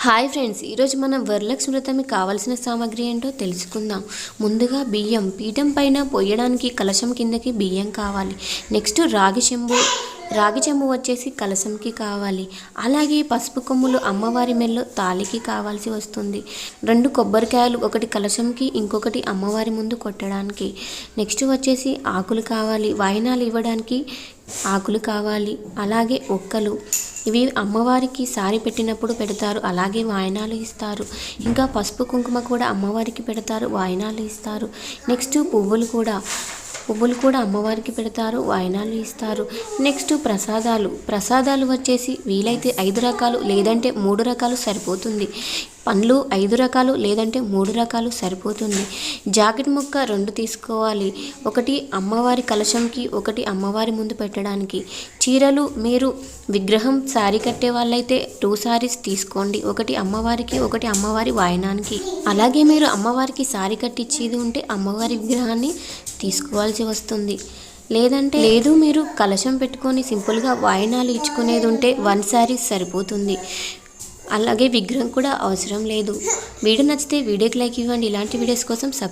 Hi friends ఈరోజు మనం వరలక్ష్మి వ్రతానికి కావాల్సిన సామాగ్రి ఏంటో తెలుసుకుందాం. ముందుగా బియ్యం పీఠం పైన పొయ్యడానికి కలశం కిందకి బియ్యం కావాలి. నెక్స్ట్ రాగి చెంబు రాగి చెంబు వచ్చేసి కలశంకి కావాలి. అలాగే పసుపు కొమ్ములు అమ్మవారి మెల్లో తాళికి కావాల్సి వస్తుంది. రెండు కొబ్బరికాయలు ఒకటి కలశంకి ఇంకొకటి అమ్మవారి ముందు కొట్టడానికి. నెక్స్ట్ వచ్చేసి ఆకులు కావాలి. వాయినాలు ఇవ్వడానికి ఆకులు కావాలి. అలాగే ఒక్కలు. ఇవి అమ్మవారికి సారి పెట్టినప్పుడు పెడతారు. అలాగే వాయనాలు ఇస్తారు. ఇంకా పసుపు కుంకుమ కూడా అమ్మవారికి పెడతారు. వాయనాలు ఇస్తారు. నెక్స్ట్ పువ్వులు కూడా పువ్వులు కూడా అమ్మవారికి పెడతారు. వాయనాలు ఇస్తారు. నెక్స్ట్ ప్రసాదాలు. ప్రసాదాలు వచ్చేసి వీలైతే ఐదు రకాలు లేదంటే మూడు రకాలు సరిపోతుంది. పండ్లు ఐదు రకాలు లేదంటే మూడు రకాలు సరిపోతుంది. జాకెట్ ముక్క రెండు తీసుకోవాలి. ఒకటి అమ్మవారి కలశంకి ఒకటి అమ్మవారి ముందు పెట్టడానికి. చీరలు మీరు విగ్రహం శారీ కట్టే వాళ్ళైతే టూ శారీస్ తీసుకోండి. ఒకటి అమ్మవారికి ఒకటి అమ్మవారి వాయనానికి. అలాగే మీరు అమ్మవారికి శారీ కట్టించేది ఉంటే అమ్మవారి విగ్రహాన్ని తీసుకోవాల్సి వస్తుంది. లేదంటే లేదు మీరు కలశం పెట్టుకొని సింపుల్గా వాయినాలు ఇచ్చుకునేది ఉంటే వన్ శారీ సరిపోతుంది. అలాగే విగ్రహం కూడా అవసరం లేదు. వీడియో నచ్చితే వీడియోకి లైక్ ఇవ్వండి. ఇలాంటి వీడియోస్ కోసం సబ్